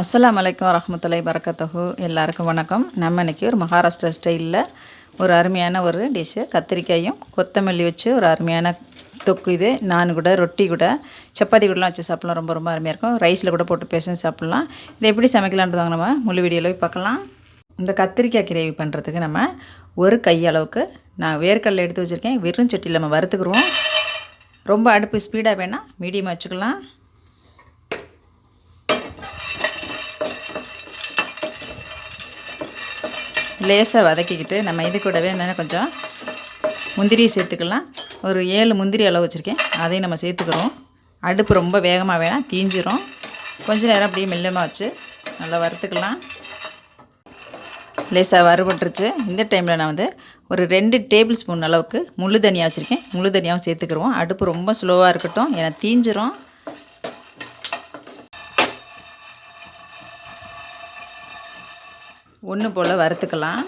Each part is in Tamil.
அஸ்லாம் அலைக்கும் வரமத்துலை வரக்கத்தகு எல்லாருக்கும் வணக்கம். நம்ம இன்றைக்கி ஒரு மகாராஷ்டிரா ஸ்டைலில் ஒரு அருமையான ஒரு டிஷ்ஷு கத்திரிக்காயும் கொத்தமல்லி வச்சு ஒரு அருமையான தொக்கு இது. நான் கூட ரொட்டி கூட சப்பாத்தி கூடலாம் வச்சு சாப்பிட்லாம். ரொம்ப ரொம்ப அருமையாக இருக்கும். ரைஸில் கூட போட்டு பேசி சாப்பிட்லாம். இதை எப்படி சமைக்கலான்றதாங்க நம்ம முழு வீடியோவில் பார்க்கலாம். இந்த கத்திரிக்காய் கிரேவி பண்ணுறதுக்கு நம்ம ஒரு கையளவுக்கு நான் வேர்க்கடலை எடுத்து வச்சுருக்கேன். வெறும் சட்டியில் நம்ம வறுத்துக்குருவோம். ரொம்ப அடுப்பு ஸ்பீடாக வேணால் மீடியமாக வச்சுக்கலாம். லேசாக வதக்கிக்கிட்டு நம்ம இது கூடவே என்னென்ன கொஞ்சம் முந்திரியை சேர்த்துக்கலாம். ஒரு ஏழு முந்திரி அளவு வச்சுருக்கேன். அதையும் நம்ம சேர்த்துக்கிறோம். அடுப்பு ரொம்ப வேகமாக வேணாம் தீஞ்சிரும். கொஞ்ச நேரம் அப்படியே மெல்லமாக வச்சு நல்லா வறுத்துக்கலாம். லேசாக வறுபட்டுருச்சு. இந்த டைமில் நான் வந்து ஒரு ரெண்டு டேபிள் ஸ்பூன் அளவுக்கு முழு தனியாக வச்சுருக்கேன். முழு தனியாகவும் சேர்த்துக்கிருவோம். அடுப்பு ரொம்ப ஸ்லோவாக இருக்கட்டும். ஏன்னா தீஞ்சிரும். ஒன்று போல் வறுத்துக்கலாம்.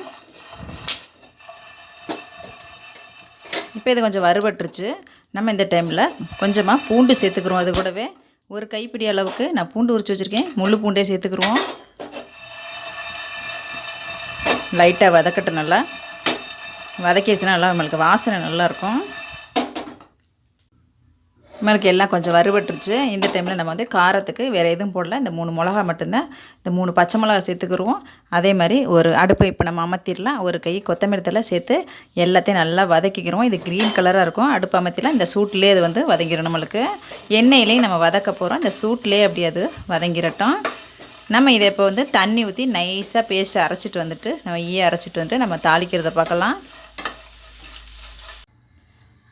இப்போ இது கொஞ்சம் வறுபட்டுருச்சு. நம்ம இந்த டைமில் கொஞ்சமாக பூண்டு சேர்த்துக்கிறோம். அது கூடவே ஒரு கைப்பிடி அளவுக்கு நான் பூண்டு உரிச்சு வச்சுருக்கேன். முழு பூண்டே சேர்த்துக்குருவோம். லைட்டாக வதக்கட்டும் நல்லா. வதக்கி வச்சுனா நல்லா நம்மளுக்கு வாசனை நல்லாயிருக்கும் நம்மளுக்கு எல்லாம் கொஞ்சம் வறுபட்டுருச்சு. இந்த டைமில் நம்ம வந்து காரத்துக்கு வேறு எதுவும் போடல. இந்த மூணு மிளகா மட்டும்தான். இந்த மூணு பச்சை மிளகா சேர்த்துக்குருவோம். அதே மாதிரி ஒரு அடுப்பை இப்போ நம்ம அமர்த்திடலாம் ஒரு கை கொத்தமல்லி தழை சேர்த்து எல்லாத்தையும் நல்லா வதக்கிக்கிறோம் இது க்ரீன் கலராக இருக்கும். அடுப்பு அமர்த்திலாம் இந்த சூட்லேயே அது வந்து வதங்கிடும் நம்மளுக்கு. எண்ணெயிலையும் நம்ம வதக்க போகிறோம் இந்த சூட்லேயே அப்படி அது வதங்கிடட்டும் நம்ம இதை இப்போ வந்து தண்ணி ஊற்றி நைஸாக பேஸ்ட்டு அரைச்சிட்டு வந்துட்டு நம்ம ஈய அரைச்சிட்டு வந்துட்டு நம்ம தாளிக்கிறத பார்க்கலாம்.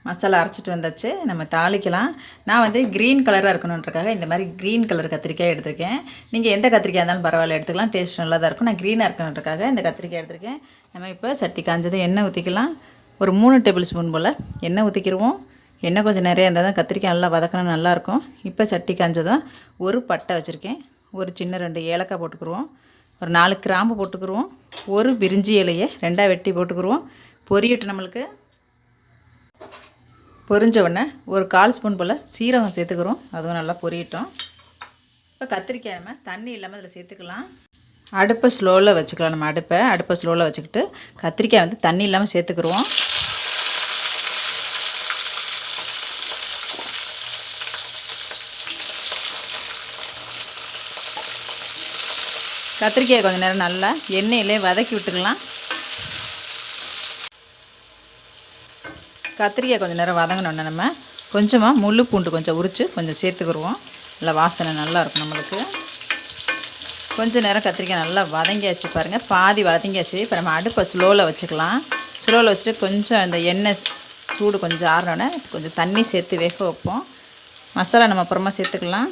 மசாலா அரைச்சிட்டு வந்தாச்சு. நம்ம தாளிக்கலாம். நான் வந்து க்ரீன் கலராக இருக்கணுன்றக்காக இந்த மாதிரி க்ரீன் கலர் கத்திரிக்காய் எடுத்திருக்கேன். நீங்கள் எந்த கத்திரிக்காய் இருந்தாலும் பரவாயில்ல எடுத்துக்கலாம். டேஸ்ட் நல்லா தான் இருக்கும். நான் க்ரீனாக இருக்கணுன்றக்காக இந்த கத்திரிக்காய் எடுத்திருக்கேன். நம்ம இப்போ சட்டி காஞ்சது எண்ணெய் ஊற்றிக்கலாம் ஒரு மூணு டேபிள் ஸ்பூன் போல் எண்ணெய் ஊற்றிக்கிடுவோம் எண்ணெய் கொஞ்சம் நிறைய இருந்தால் தான் கத்திரிக்காய் நல்லா வதக்கணும் நல்லாயிருக்கும். இப்போ சட்டி காஞ்சதும் ஒரு பட்டை வச்சுருக்கேன். ஒரு சின்ன ரெண்டு ஏலக்காய் போட்டுக்குருவோம். ஒரு நாலு கிராம்பு போட்டுக்குருவோம். ஒரு பிரிஞ்சி இலையை ரெண்டாக வெட்டி போட்டுக்குருவோம். பொரியட்டு நம்மளுக்கு பொரிஞ்ச உடனே ஒரு கால் ஸ்பூன் போல் சீரகம் சேர்த்துக்கிறோம். அதுவும் நல்லா பொரியட்டும். இப்போ கத்திரிக்காய் நம்ம தண்ணி இல்லாமல் அதில் சேர்த்துக்கலாம். அடுப்பை ஸ்லோவில் வச்சுக்கலாம். நம்ம அடுப்பை அடுப்பை ஸ்லோவில் வச்சுக்கிட்டு கத்திரிக்காய் வந்து தண்ணி இல்லாமல் சேர்த்துக்குருவோம் கத்திரிக்காய் கொஞ்சம் நேரம் நல்லா எண்ணெயிலே வதக்கி விட்டுக்கலாம். கத்திரிக்காய் கொஞ்சம் நேரம் வதங்கினோன்னே நம்ம கொஞ்சமாக முள்ளு பூண்டு கொஞ்சம் உரித்து கொஞ்சம் சேர்த்துக்கிடுவோம் நல்லா வாசனை நல்லாயிருக்கும் நம்மளுக்கு. கொஞ்சம் நேரம் கத்திரிக்காய் நல்லா வதங்கியாச்சு பாருங்கள் பாதி வதங்கியாச்சு. இப்போ நம்ம அடுப்பை ஸ்லோவில் வச்சுக்கலாம். ஸ்லோவில் வச்சுட்டு கொஞ்சம் இந்த எண்ணெய் சூடு கொஞ்சம் ஆறினோடனே கொஞ்சம் தண்ணி சேர்த்து வேக வைப்போம். மசாலா நம்ம அப்புறமா சேர்த்துக்கலாம்.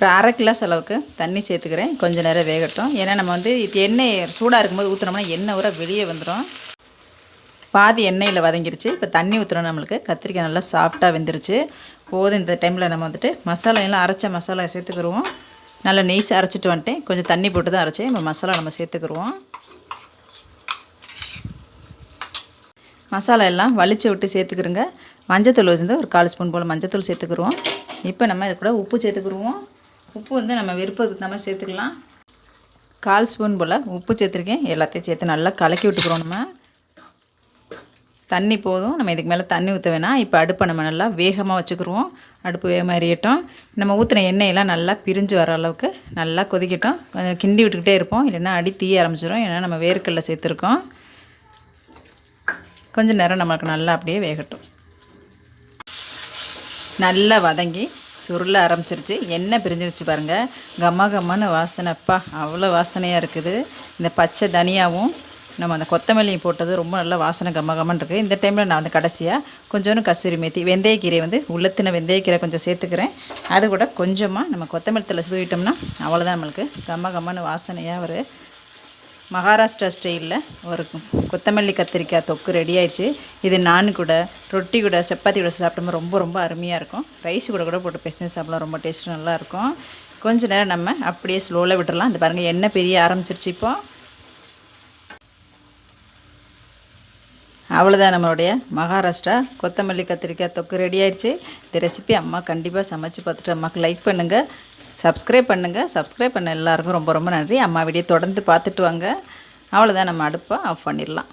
ஒரு அரை கிலோ செலவுக்கு தண்ணி சேர்த்துக்கிறேன். கொஞ்சம் நேரம் வேகட்டும். ஏன்னா நம்ம வந்து எண்ணெய் சூடாக இருக்கும்போது ஊற்றுனோம்னா எண்ணெய் ஊற வெளியே வந்துடும் பாதி எண்ணெயில் வதங்கிருச்சு. இப்போ தண்ணி ஊற்றுறோம் நம்மளுக்கு. கத்திரிக்காய் நல்லா சாஃப்டாக வெந்துருச்சு. போதும் இந்த டைமில் நம்ம வந்துட்டு மசாலா எல்லாம் அரைச்ச மசாலா சேர்த்துக்கிடுவோம் நல்லா நெய்ஸ் அரைச்சிட்டு வந்துட்டேன். கொஞ்சம் தண்ணி போட்டு தான் அரைச்சேன். இப்போ மசாலா நம்ம சேர்த்துக்கிடுவோம் மசாலா எல்லாம் வலிச்சு விட்டு சேர்த்துக்கிறோங்க மஞ்சத்தூள் வந்து ஒரு கால் ஸ்பூன் போல் மஞ்சத்தூள் சேர்த்துக்கிடுவோம் இப்போ நம்ம இது கூட உப்பு சேர்த்துக்கிடுவோம் உப்பு வந்து நம்ம விருப்பத்துக்கு நம்ம சேர்த்துக்கலாம். கால் ஸ்பூன் போல் உப்பு சேர்த்துருக்கேன். எல்லாத்தையும் சேர்த்து நல்லா கலக்கி விட்டுக்கிறோம் நம்ம. தண்ணி போதும். நம்ம இதுக்கு மேலே தண்ணி ஊற்ற வேணாம். இப்போ அடுப்பை நம்ம நல்லா வேகமாக வச்சுக்கிருவோம். அடுப்பு வேகமாக எரியட்டும். நம்ம ஊற்றின எண்ணெயெல்லாம் நல்லா பிரிஞ்சு வர அளவுக்கு நல்லா கொதிக்கட்டும். கொஞ்சம் கிண்டி விட்டுக்கிட்டே இருப்போம். இல்லைன்னா அடி தீய ஆரம்பிச்சிடும் ஏன்னா நம்ம வேர்க்கடலை சேர்த்துருக்கோம். கொஞ்சம் நேரம் நம்மளுக்கு நல்லா அப்படியே வேகட்டும். நல்லா வதங்கி சுருள ஆரம்பிச்சிருச்சு. எண்ணெய் பிரிஞ்சிருச்சு பாருங்கள் கம்மா கம்மான்னு வாசனைப்பா. அவ்வளோ வாசனையாக இருக்குது. இந்த பச்சை தனியாகவும் நம்ம அந்த கொத்தமல்லியும் போட்டது ரொம்ப நல்லா வாசனை கம்ம கம்மன் இருக்குது இந்த டைமில் நான் வந்து கடைசியாக கொஞ்சோண்டு கஸ்தூரி மேத்தி வெந்தயக்கீரை வந்து உள்ளத்தின வெந்தயக்கீரை கொஞ்சம் சேர்த்துக்கிறேன். அது கூட கொஞ்சமாக நம்ம கொத்தமல்லி தலை தூவிட்டோம்னா அவ்வளோதான் நம்மளுக்கு கம்ம கம்மன்னு வாசனையாக ஒரு மகாராஷ்டிரா ஸ்டைலில் ஒரு கொத்தமல்லி கத்திரிக்காய் தொக்கு ரெடி ஆயிடுச்சு. இது நான் கூட ரொட்டி கூட சப்பாத்தி கூட சாப்பிட்டோம்னா ரொம்ப ரொம்ப அருமையாக இருக்கும். ரைஸ் கூட கூட போட்டு பிசைஞ்சு சாப்பிடலாம் ரொம்ப டேஸ்ட் நல்லாயிருக்கும் கொஞ்ச நேரம் நம்ம அப்படியே ஸ்லோவில் விட்டுடலாம் இந்த பாருங்கள் எண்ணெய் பெரிய ஆரம்பிச்சிருச்சு இப்போ. அவ்வளோதான் நம்மளுடைய மகாராஷ்டிரா. கொத்தமல்லி கத்திரிக்காய் தொக்கு ரெடி ஆயிடுச்சு. இந்த ரெசிபி அம்மா கண்டிப்பாக சமைச்சு பார்த்துட்டு அம்மாவுக்கு லைக் பண்ணுங்கள் சப்ஸ்கிரைப் பண்ணுங்கள் சப்ஸ்கிரைப் பண்ண எல்லாருக்கும் ரொம்ப ரொம்ப நன்றி. அம்மா வீடியோ தொடர்ந்து பார்த்துட்டு வாங்க. அவ்வளோதான் நம்ம அடுப்பை ஆஃப் பண்ணிடலாம்.